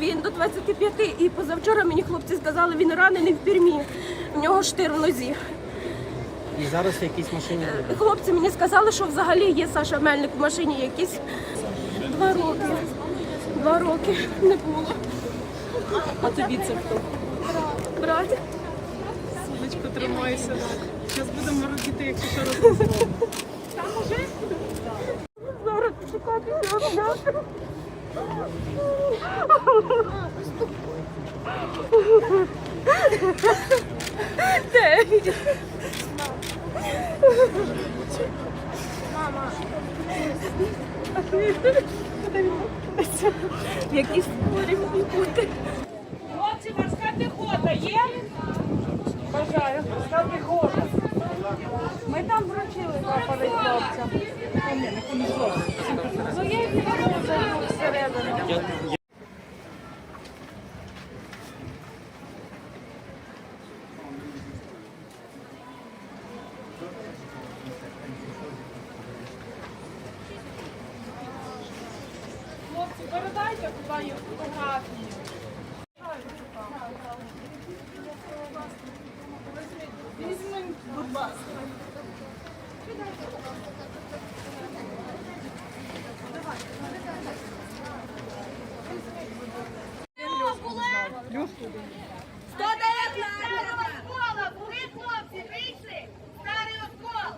Він до 25 і позавчора мені хлопці сказали, він ранений в пірмі, у нього штир в нозі. І зараз в якійсь? Хлопці мені сказали, що взагалі є Саша Мельник в машині якийсь. Два роки. Два роки не було. А тобі це хто? Брат. Брат. Сонечко, тримайся. Зараз будемо робити, якщо що розмовляємо. Зараз чекати його. Де він? Якісь хворі бути. Хлопці, морська піхота є? Бажаю, морська піхота. Ми там вручили прапори хлопцям. Ну я їх не можу всередину. Хлопці, передайте туди фотографії. Візьміть, будь ласка. Школа, були хлопці, вийшли, старий оскол.